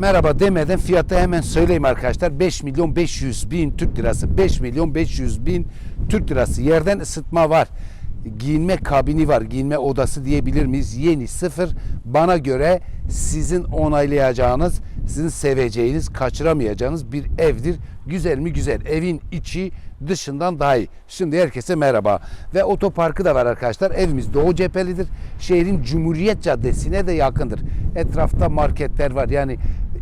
merhaba demeden fiyatı hemen söyleyeyim arkadaşlar. 5 milyon 500 bin Türk lirası. 5 milyon 500 bin Türk lirası. Yerden ısıtma var. Giyinme kabini var. Giyinme odası diyebilir miyiz? Yeni sıfır. Bana göre sizin onaylayacağınız, sizin seveceğiniz, kaçıramayacağınız bir evdir. Güzel mi? Güzel. Evin içi dışından daha iyi. Şimdi herkese merhaba. Ve otoparkı da var arkadaşlar. Evimiz Doğu cephelidir. Şehrin Cumhuriyet Caddesi'ne de yakındır. Etrafta marketler var. Yani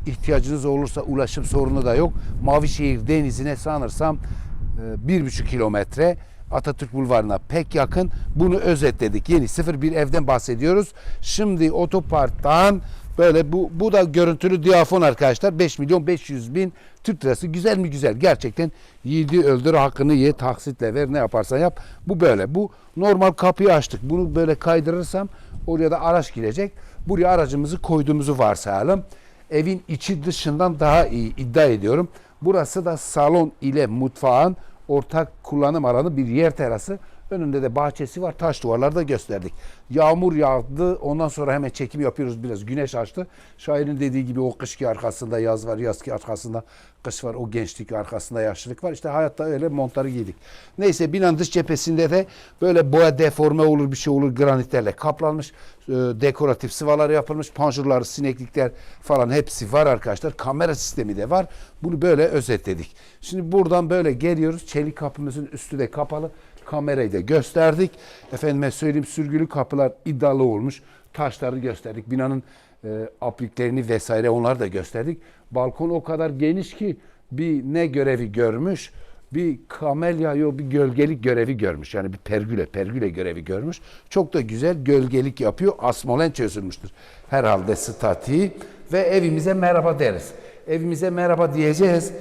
ihtiyacınız olursa ulaşım sorunu da yok. Mavişehir Denizi'ne sanırsam e, bir buçuk kilometre Atatürk Bulvarı'na pek yakın. Bunu özetledik. Yeni sıfır bir evden bahsediyoruz. Şimdi otoparktan böyle bu, bu da görüntülü diyafon arkadaşlar. 5 milyon 500 bin Türk lirası. Güzel mi güzel. Gerçekten yiğidi öldür hakkını ye taksitle ver ne yaparsan yap. Bu böyle. Bu normal kapıyı açtık. Bunu böyle kaydırırsam oraya da araç girecek. Buraya aracımızı koyduğumuzu varsayalım. Evin içi dışından daha iyi iddia ediyorum. Burası da salon ile mutfağın ortak kullanım alanı bir yer terası. Önünde de bahçesi var. Taş duvarlarda gösterdik. Yağmur yağdı. Ondan sonra hemen çekim yapıyoruz biraz. Güneş açtı. Şairin dediği gibi o kış ki arkasında yaz var. Yaz ki arkasında kış var. O gençlik arkasında yaşlılık var. İşte hayatta öyle montları giydik. Neyse binanın dış cephesinde de böyle boya deforme olur bir şey olur granitlerle kaplanmış. e, dekoratif sıvalar yapılmış. Panjurlar, sineklikler falan hepsi var arkadaşlar. Kamera sistemi de var. Bunu böyle özetledik. Şimdi buradan böyle geliyoruz. Çelik kapımızın üstü de kapalı kamerayı da gösterdik. Efendime söyleyeyim sürgülü kapılar iddialı olmuş. Taşları gösterdik. Binanın e, apliklerini vesaire onları da gösterdik. Balkon o kadar geniş ki bir ne görevi görmüş? Bir kamelya yok bir gölgelik görevi görmüş. Yani bir pergüle, pergüle görevi görmüş. Çok da güzel gölgelik yapıyor. Asmolen çözülmüştür. Herhalde statiği. Ve evimize merhaba deriz. Evimize merhaba diyeceğiz.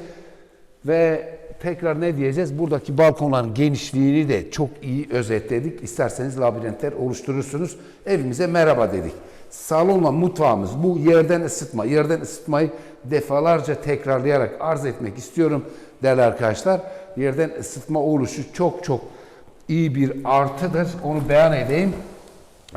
Ve tekrar ne diyeceğiz? Buradaki balkonların genişliğini de çok iyi özetledik. İsterseniz labirentler oluşturursunuz. Evimize merhaba dedik. Salonla mutfağımız bu yerden ısıtma. Yerden ısıtmayı defalarca tekrarlayarak arz etmek istiyorum değerli arkadaşlar. Yerden ısıtma oluşu çok çok iyi bir artıdır. Onu beyan edeyim.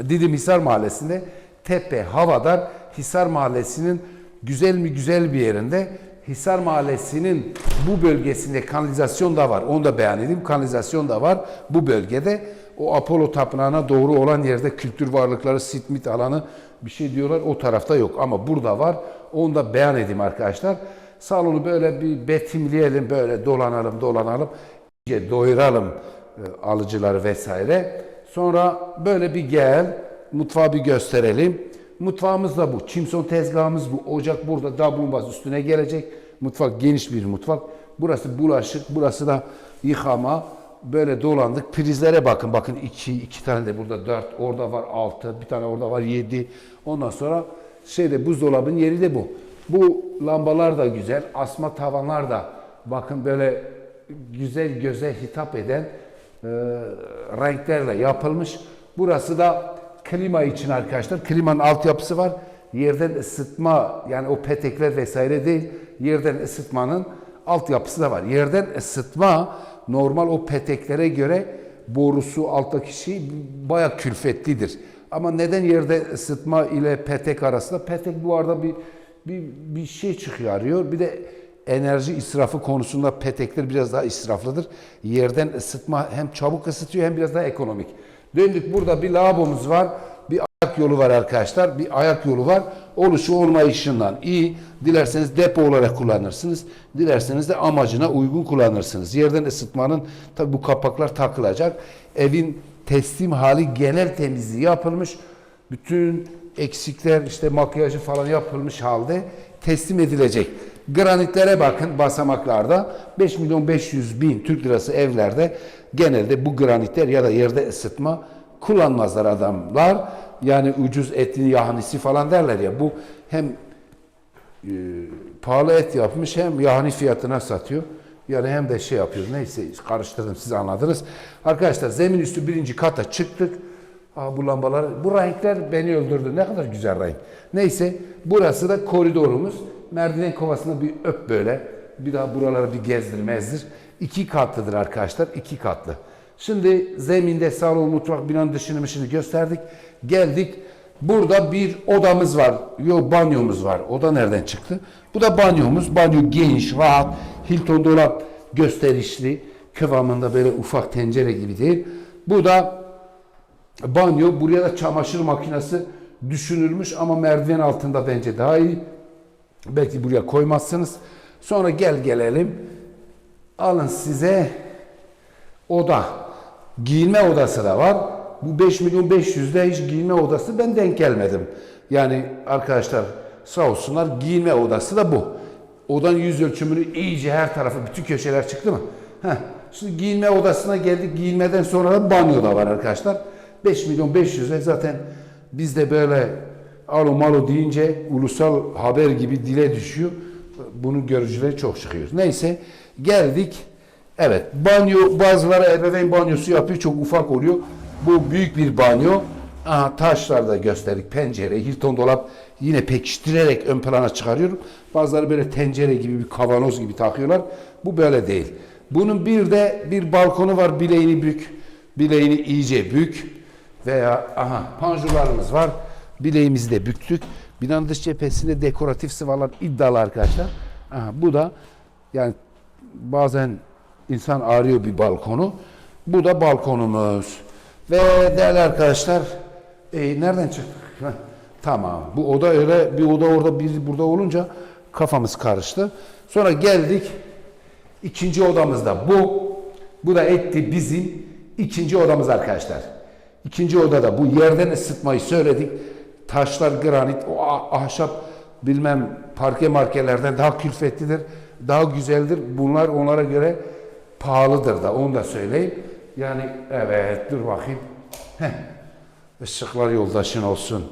Didim Hisar Mahallesi'nde tepe havadar Hisar Mahallesi'nin güzel mi güzel bir yerinde Hisar Mahallesi'nin bu bölgesinde kanalizasyon da var. Onu da beyan edeyim. Kanalizasyon da var bu bölgede. O Apollo Tapınağı'na doğru olan yerde kültür varlıkları, sitmit alanı bir şey diyorlar. O tarafta yok ama burada var. Onu da beyan edeyim arkadaşlar. Salonu böyle bir betimleyelim, böyle dolanalım, dolanalım. İyice doyuralım e, alıcıları vesaire. Sonra böyle bir gel, mutfağı bir gösterelim. Mutfağımız da bu. Çimson tezgahımız bu. Ocak burada dablumbaz üstüne gelecek. Mutfak geniş bir mutfak. Burası bulaşık, burası da yıkama. Böyle dolandık. Prizlere bakın. Bakın iki, iki tane de burada dört. Orada var altı. Bir tane orada var yedi. Ondan sonra şeyde buzdolabının yeri de bu. Bu lambalar da güzel. Asma tavanlar da bakın böyle güzel göze hitap eden e, renklerle yapılmış. Burası da klima için arkadaşlar. Klimanın altyapısı var. Yerden ısıtma yani o petekler vesaire değil. Yerden ısıtmanın altyapısı da var. Yerden ısıtma normal o peteklere göre borusu alttaki şey baya külfetlidir. Ama neden yerde ısıtma ile petek arasında? Petek bu arada bir bir, bir şey çıkarıyor. Bir de enerji israfı konusunda petekler biraz daha israflıdır. Yerden ısıtma hem çabuk ısıtıyor hem biraz daha ekonomik. Döndük burada bir lavabomuz var. Bir ayak yolu var arkadaşlar. Bir ayak yolu var. Oluşu olmayışından iyi. Dilerseniz depo olarak kullanırsınız. Dilerseniz de amacına uygun kullanırsınız. Yerden ısıtmanın tabi bu kapaklar takılacak. Evin teslim hali genel temizliği yapılmış. Bütün eksikler işte makyajı falan yapılmış halde teslim edilecek. Granitlere bakın basamaklarda 5 milyon 500 bin Türk lirası evlerde genelde bu granitler ya da yerde ısıtma kullanmazlar adamlar. Yani ucuz etin yahnisi falan derler ya bu hem e, pahalı et yapmış hem yahni fiyatına satıyor. Yani hem de şey yapıyor. Neyse karıştırdım siz anladınız. Arkadaşlar zemin üstü birinci kata çıktık. Aa, bu lambalar, bu renkler beni öldürdü. Ne kadar güzel renk. Neyse burası da koridorumuz. Merdiven kovasını bir öp böyle. Bir daha buraları bir gezdirmezdir. İki katlıdır arkadaşlar. iki katlı. Şimdi zeminde salon, mutfak, binanın dışını mışını gösterdik. Geldik Burada bir odamız var. Yok banyomuz var. Oda nereden çıktı? Bu da banyomuz. Banyo geniş, rahat. Hilton dolap gösterişli. Kıvamında böyle ufak tencere gibi değil. Bu da banyo. Buraya da çamaşır makinesi düşünülmüş ama merdiven altında bence daha iyi. Belki buraya koymazsınız. Sonra gel gelelim. Alın size oda. Giyinme odası da var. Bu 5 milyon 500'de hiç giyinme odası ben denk gelmedim. Yani arkadaşlar sağ olsunlar giyinme odası da bu. Odanın yüz ölçümünü iyice her tarafı bütün köşeler çıktı mı? Heh. Şimdi giyinme odasına geldik. Giyinmeden sonra da banyo da var arkadaşlar. 5 milyon 500'e zaten biz de böyle alo malo deyince ulusal haber gibi dile düşüyor. Bunun görücüleri çok çıkıyor. Neyse geldik. Evet banyo bazıları ebeveyn banyosu yapıyor çok ufak oluyor. Bu büyük bir banyo. Aha, taşlar da gösterdik. Pencere, Hilton dolap yine pekiştirerek ön plana çıkarıyorum. Bazıları böyle tencere gibi bir kavanoz gibi takıyorlar. Bu böyle değil. Bunun bir de bir balkonu var bileğini bük. Bileğini iyice bük. Veya aha panjurlarımız var. Bileğimizi de büktük. Binanın dış cephesinde dekoratif sıvalar iddialı arkadaşlar. Aha, bu da yani bazen insan arıyor bir balkonu. Bu da balkonumuz. Ve değerli arkadaşlar, e, nereden çıktık? Tamam. Bu oda öyle bir oda orada bir burada olunca kafamız karıştı. Sonra geldik ikinci odamızda bu. Bu da etti bizim ikinci odamız arkadaşlar. İkinci odada bu yerden ısıtmayı söyledik. Taşlar granit, o ah- ahşap bilmem parke markelerden daha külfetlidir, daha güzeldir. Bunlar onlara göre pahalıdır da onu da söyleyeyim. Yani evet dur bakayım. Heh. Işıklar yoldaşın olsun.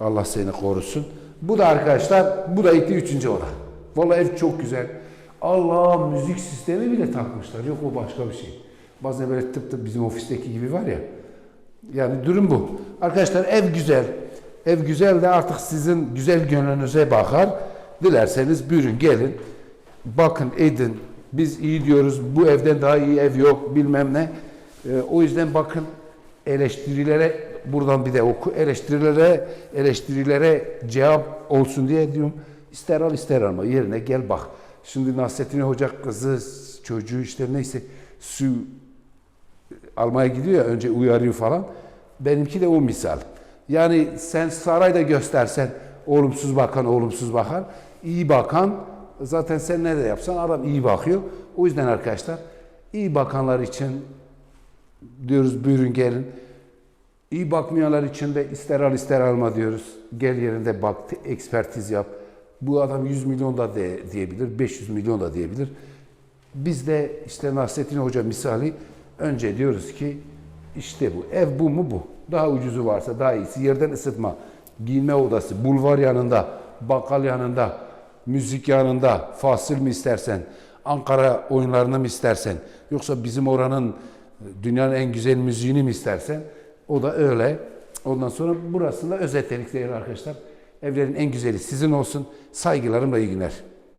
Allah seni korusun. Bu da arkadaşlar bu da etti üçüncü oda. Vallahi ev çok güzel. Allah müzik sistemi bile takmışlar. Yok o başka bir şey. Bazen böyle tıp tıp bizim ofisteki gibi var ya. Yani durum bu. Arkadaşlar ev güzel. Ev güzel de artık sizin güzel gönlünüze bakar. Dilerseniz buyurun gelin. Bakın edin. Biz iyi diyoruz. Bu evden daha iyi ev yok bilmem ne. Ee, o yüzden bakın eleştirilere buradan bir de oku. Eleştirilere eleştirilere cevap olsun diye diyorum. İster al ister alma yerine gel bak. Şimdi Nasrettin Hoca kızı çocuğu işte neyse su almaya gidiyor ya önce uyarıyor falan. Benimki de o misal. Yani sen sarayda göstersen olumsuz bakan olumsuz bakar. iyi bakan zaten sen ne de yapsan adam iyi bakıyor. O yüzden arkadaşlar iyi bakanlar için diyoruz buyurun gelin. İyi bakmayanlar için de ister al ister alma diyoruz. Gel yerinde bak, ekspertiz yap. Bu adam 100 milyon da de, diyebilir, 500 milyon da diyebilir. Biz de işte Nasrettin Hoca misali önce diyoruz ki işte bu, ev bu mu bu. Daha ucuzu varsa daha iyisi. Yerden ısıtma, giyinme odası, bulvar yanında, bakkal yanında, müzik yanında, fasil mi istersen, Ankara oyunlarını mı istersen, yoksa bizim oranın dünyanın en güzel müziğini mi istersen, o da öyle. Ondan sonra burasında özetledik değerli arkadaşlar. Evlerin en güzeli sizin olsun. Saygılarımla iyi günler.